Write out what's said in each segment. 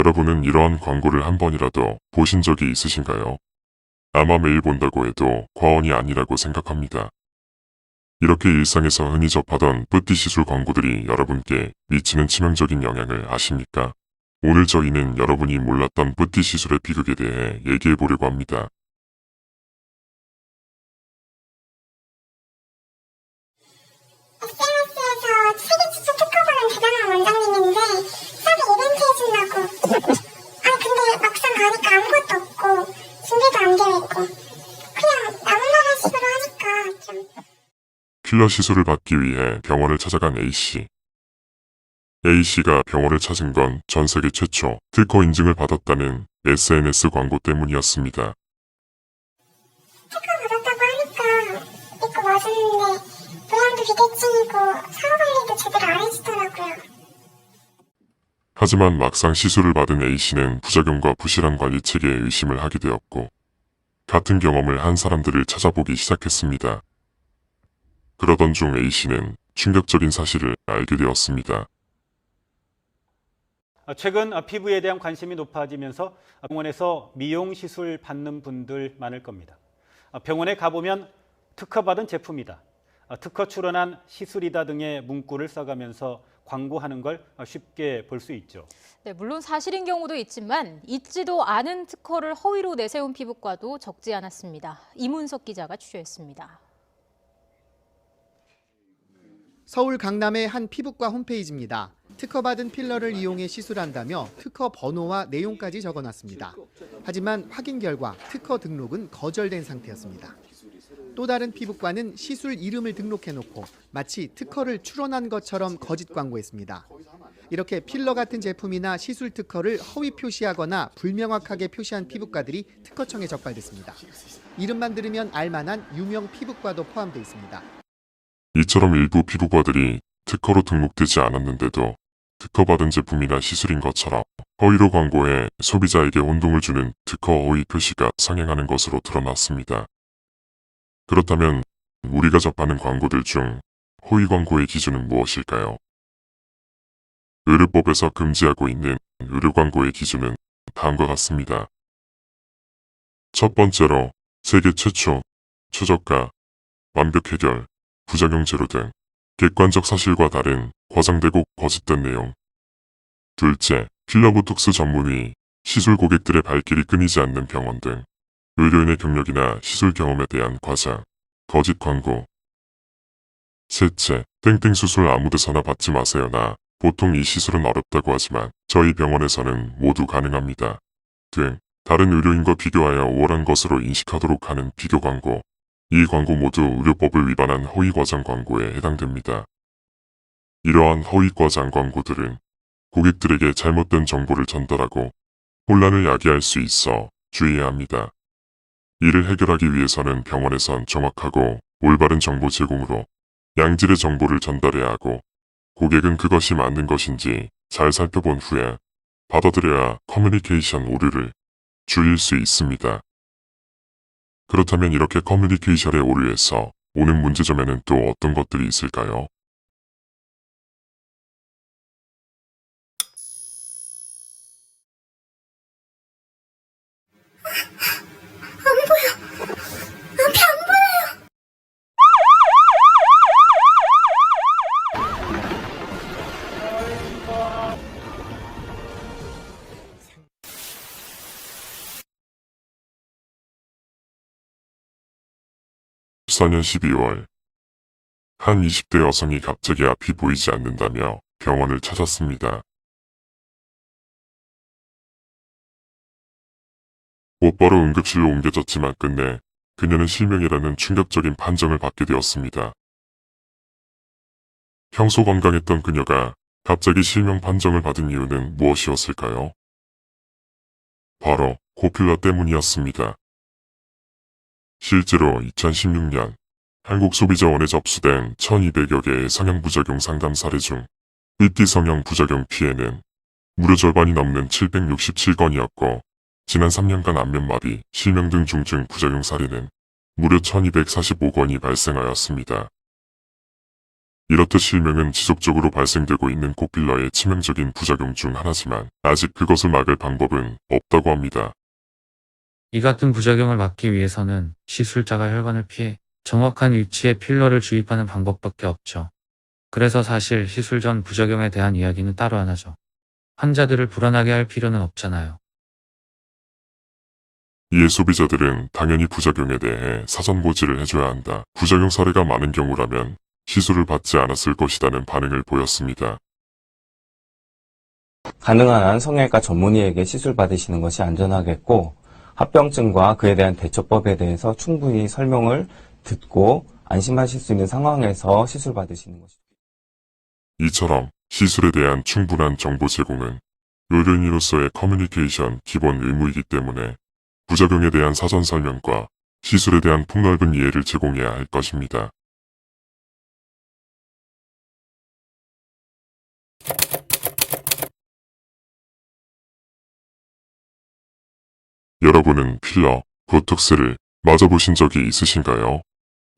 여러분은 이러한 광고를 한 번이라도 보신 적이 있으신가요? 아마 매일 본다고 해도 과언이 아니라고 생각합니다. 이렇게 일상에서 흔히 접하던 뿌띠 시술 광고들이 여러분께 미치는 치명적인 영향을 아십니까? 오늘 저희는 여러분이 몰랐던 뿌띠 시술의 비극에 대해 얘기해 보려고 합니다. 필러 시술을 받기 위해 병원을 찾아간 A씨. A씨가 병원을 찾은 건 전 세계 최초 특허 인증을 받았다는 SNS 광고 때문이었습니다. 특허 받았다고 하니까 믿고 와줬는데 모양도 비대칭이고 사후관리도 제대로 안 해주더라고요 하지만 막상 시술을 받은 A씨는 부작용과 부실한 관리 체계에 의심을 하게 되었고 같은 경험을 한 사람들을 찾아보기 시작했습니다. 그러던 중 A씨는 충격적인 사실을 알게 되었습니다. 아, 최근 아, 피부에 대한 관심이 높아지면서 아, 병원에서 미용 시술 받는 분들 많을 겁니다. 아, 병원에 가보면 특허받은 제품이다. 아, 특허 출원한 시술이다 등의 문구를 써가면서 광고하는 걸 아, 쉽게 볼 수 있죠. 네, 물론 사실인 경우도 있지만 있지도 않은 특허를 허위로 내세운 피부과도 적지 않았습니다. 이문석 기자가 취재했습니다. 서울 강남의 한 피부과 홈페이지입니다. 특허받은 필러를 이용해 시술한다며 특허 번호와 내용까지 적어놨습니다. 하지만 확인 결과 특허 등록은 거절된 상태였습니다. 또 다른 피부과는 시술 이름을 등록해놓고 마치 특허를 출원한 것처럼 거짓 광고했습니다. 이렇게 필러 같은 제품이나 시술 특허를 허위 표시하거나 불명확하게 표시한 피부과들이 특허청에 적발됐습니다. 이름만 들으면 알만한 유명 피부과도 포함되어 있습니다. 이처럼 일부 피부과들이 특허로 등록되지 않았는데도 특허받은 제품이나 시술인 것처럼 허위로 광고해 소비자에게 혼동을 주는 특허 허위 표시가 성행하는 것으로 드러났습니다. 그렇다면 우리가 접하는 광고들 중 허위 광고의 기준은 무엇일까요? 의료법에서 금지하고 있는 의료 광고의 기준은 다음과 같습니다. 첫 번째로 세계 최초, 최저가, 완벽 해결, 부작용 제로 등 객관적 사실과 다른 과장되고 거짓된 내용. 둘째, 필러 보톡스 전문의, 시술 고객들의 발길이 끊이지 않는 병원 등 의료인의 경력이나 시술 경험에 대한 과장, 거짓 광고. 셋째, 땡땡 수술 아무데서나 받지 마세요나 보통 이 시술은 어렵다고 하지만 저희 병원에서는 모두 가능합니다. 등 다른 의료인과 비교하여 우월한 것으로 인식하도록 하는 비교 광고. 이 광고 모두 의료법을 위반한 허위 과장 광고에 해당됩니다. 이러한 허위 과장 광고들은 고객들에게 잘못된 정보를 전달하고 혼란을 야기할 수 있어 주의해야 합니다. 이를 해결하기 위해서는 병원에선 정확하고 올바른 정보 제공으로 양질의 정보를 전달해야 하고 고객은 그것이 맞는 것인지 잘 살펴본 후에 받아들여야 커뮤니케이션 오류를 줄일 수 있습니다. 그렇다면 이렇게 커뮤니케이션의 오류에서 오는 문제점에는 또 어떤 것들이 있을까요? 2014년 12월 한 20대 여성이 갑자기 앞이 보이지 않는다며 병원을 찾았습니다. 곧바로 응급실로 옮겨졌지만 끝내 그녀는 실명이라는 충격적인 판정을 받게 되었습니다. 평소 건강했던 그녀가 갑자기 실명 판정을 받은 이유는 무엇이었을까요? 바로 고필라 때문이었습니다. 실제로 2016년 한국소비자원에 접수된 1200여 개의 성형 부작용 상담 사례 중 삐띠 성형 부작용 피해는 무려 절반이 넘는 767건이었고 지난 3년간 안면마비, 실명 등 중증 부작용 사례는 무려 1245건이 발생하였습니다. 이렇듯 실명은 지속적으로 발생되고 있는 고필러의 치명적인 부작용 중 하나지만 아직 그것을 막을 방법은 없다고 합니다. 이 같은 부작용을 막기 위해서는 시술자가 혈관을 피해 정확한 위치에 필러를 주입하는 방법밖에 없죠. 그래서 사실 시술 전 부작용에 대한 이야기는 따로 안 하죠. 환자들을 불안하게 할 필요는 없잖아요. 이에 소비자들은 당연히 부작용에 대해 사전 고지를 해줘야 한다. 부작용 사례가 많은 경우라면 시술을 받지 않았을 것이라는 반응을 보였습니다. 가능한 한 성형외과 전문의에게 시술 받으시는 것이 안전하겠고 합병증과 그에 대한 대처법에 대해서 충분히 설명을 듣고 안심하실 수 있는 상황에서 시술 받으시는 것이 이처럼 시술에 대한 충분한 정보 제공은 의료인으로서의 커뮤니케이션 기본 의무이기 때문에 부작용에 대한 사전 설명과 시술에 대한 폭넓은 이해를 제공해야 할 것입니다. 여러분은 필러, 보톡스를 맞아보신 적이 있으신가요?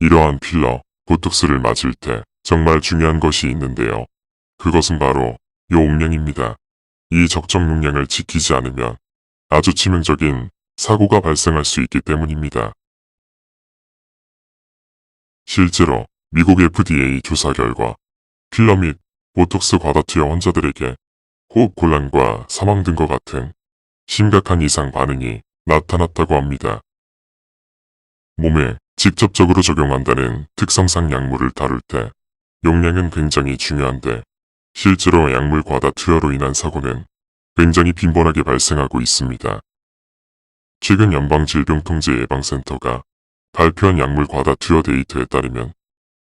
이러한 필러, 보톡스를 맞을 때 정말 중요한 것이 있는데요. 그것은 바로 용량입니다. 이 적정 용량을 지키지 않으면 아주 치명적인 사고가 발생할 수 있기 때문입니다. 실제로 미국 FDA 조사 결과 필러 및 보톡스 과다 투여 환자들에게 호흡 곤란과 사망 등과 같은 심각한 이상 반응이 나타났다고 합니다. 몸에 직접적으로 적용한다는 특성상 약물을 다룰 때 용량은 굉장히 중요한데 실제로 약물 과다 투여로 인한 사고는 굉장히 빈번하게 발생하고 있습니다. 최근 연방질병통제예방센터가 발표한 약물 과다 투여 데이터에 따르면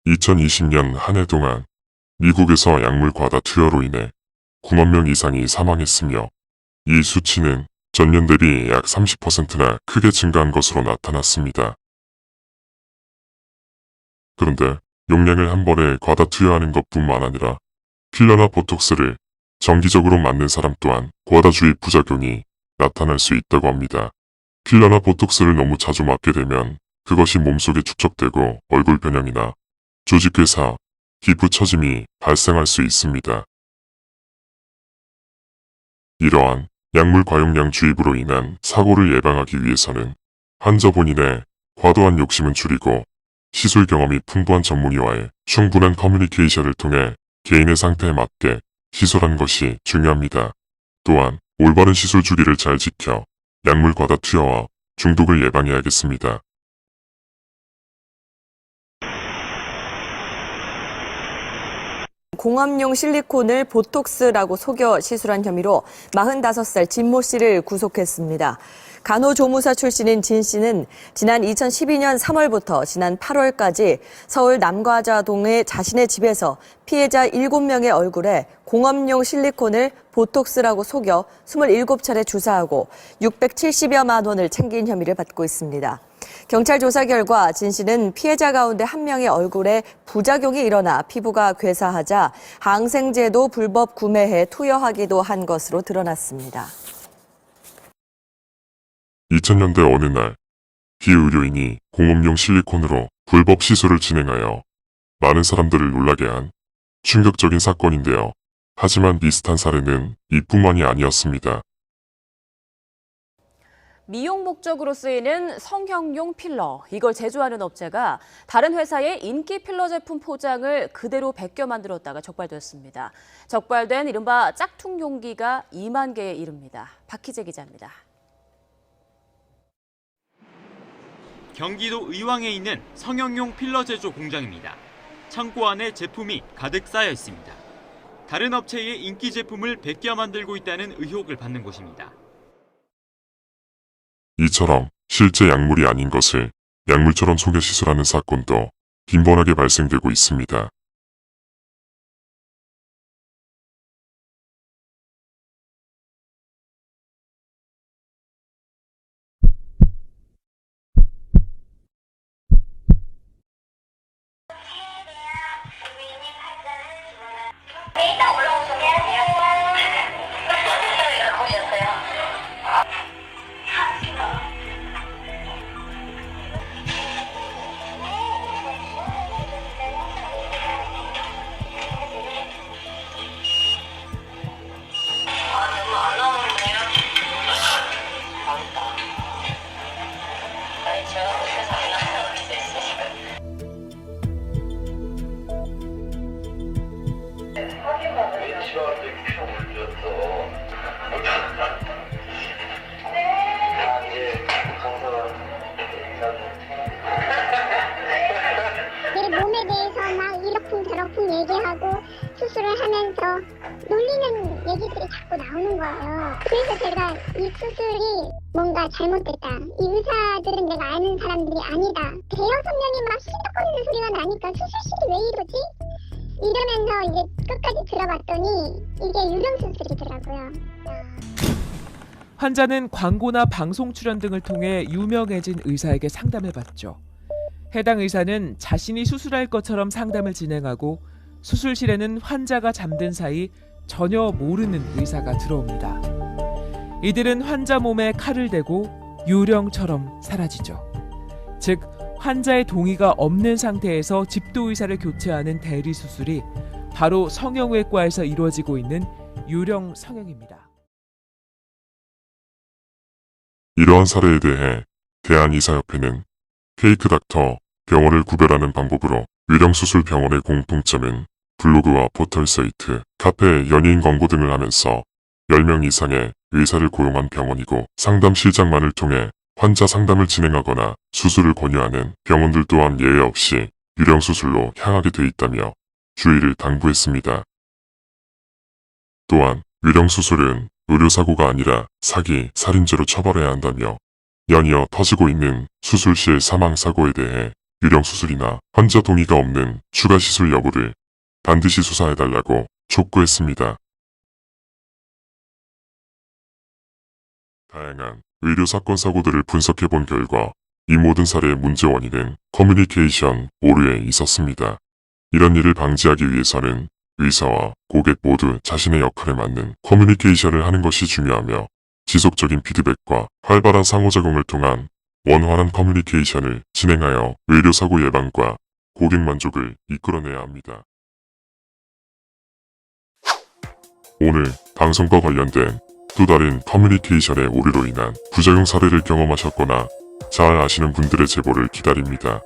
2020년 한 해 동안 미국에서 약물 과다 투여로 인해 9만 명 이상이 사망했으며 이 수치는 전년 대비 약 30%나 크게 증가한 것으로 나타났습니다. 그런데 용량을 한 번에 과다 투여하는 것뿐만 아니라 필러나 보톡스를 정기적으로 맞는 사람 또한 과다 주입 부작용이 나타날 수 있다고 합니다. 필러나 보톡스를 너무 자주 맞게 되면 그것이 몸속에 축적되고 얼굴 변형이나 조직 괴사, 기부 처짐이 발생할 수 있습니다. 이러한 약물 과용량 주입으로 인한 사고를 예방하기 위해서는 환자 본인의 과도한 욕심은 줄이고 시술 경험이 풍부한 전문의와의 충분한 커뮤니케이션을 통해 개인의 상태에 맞게 시술한 것이 중요합니다. 또한 올바른 시술 주기를 잘 지켜 약물 과다 투여와 중독을 예방해야겠습니다. 공업용 실리콘을 보톡스라고 속여 시술한 혐의로 45살 진모 씨를 구속했습니다. 간호조무사 출신인 진 씨는 지난 2012년 3월부터 지난 8월까지 서울 남과자동의 자신의 집에서 피해자 7명의 얼굴에 공업용 실리콘을 보톡스라고 속여 27차례 주사하고 670여만 원을 챙긴 혐의를 받고 있습니다. 경찰 조사 결과 진 씨는 피해자 가운데 한 명의 얼굴에 부작용이 일어나 피부가 괴사하자 항생제도 불법 구매해 투여하기도 한 것으로 드러났습니다. 2000년대 어느 날 비의료인이 공업용 실리콘으로 불법 시술을 진행하여 많은 사람들을 놀라게 한 충격적인 사건인데요. 하지만 비슷한 사례는 이뿐만이 아니었습니다. 미용 목적으로 쓰이는 성형용 필러. 이걸 제조하는 업체가 다른 회사의 인기 필러 제품 포장을 그대로 베껴 만들었다가 적발되었습니다. 적발된 이른바 짝퉁 용기가 2만 개에 이릅니다. 박희재 기자입니다. 경기도 의왕에 있는 성형용 필러 제조 공장입니다. 창고 안에 제품이 가득 쌓여 있습니다. 다른 업체의 인기 제품을 베껴 만들고 있다는 의혹을 받는 곳입니다. 이처럼 실제 약물이 아닌 것을 약물처럼 속여 시술하는 사건도 빈번하게 발생되고 있습니다. 잘못됐다. 이 의사들은 내가 아는 사람들이 아니다. 대여 선명이 막 시덕거리는 소리가 나니까 수술실이 왜 이러지? 이러면서 이제 끝까지 들어봤더니 이게 유령 수술이더라고요. 환자는 광고나 방송 출연 등을 통해 유명해진 의사에게 상담해봤죠. 해당 의사는 자신이 수술할 것처럼 상담을 진행하고 수술실에는 환자가 잠든 사이 전혀 모르는 의사가 들어옵니다. 이들은 환자 몸에 칼을 대고 유령처럼 사라지죠. 즉, 환자의 동의가 없는 상태에서 집도 의사를 교체하는 대리 수술이 바로 성형외과에서 이루어지고 있는 유령 성형입니다. 이러한 사례에 대해 대한의사협회는 페이크 닥터, 병원을 구별하는 방법으로 위령수술 병원의 공통점은 블로그와 포털 사이트, 카페, 연예인 광고 등을 하면서 10명 이상의 의사를 고용한 병원이고 상담 실장만을 통해 환자 상담을 진행하거나 수술을 권유하는 병원들 또한 예외 없이 유령 수술로 향하게 돼 있다며 주의를 당부했습니다. 또한 유령 수술은 의료사고가 아니라 사기, 살인죄로 처벌해야 한다며 연이어 터지고 있는 수술 시의 사망사고에 대해 유령수술이나 환자 동의가 없는 추가 시술 여부를 반드시 수사해달라고 촉구했습니다. 다양한 의료 사건 사고들을 분석해 본 결과 이 모든 사례의 문제 원인은 커뮤니케이션 오류에 있었습니다. 이런 일을 방지하기 위해서는 의사와 고객 모두 자신의 역할에 맞는 커뮤니케이션을 하는 것이 중요하며 지속적인 피드백과 활발한 상호작용을 통한 원활한 커뮤니케이션을 진행하여 의료사고 예방과 고객 만족을 이끌어내야 합니다. 오늘 방송과 관련된 또 다른 커뮤니케이션의 오류로 인한 부작용 사례를 경험하셨거나 잘 아시는 분들의 제보를 기다립니다.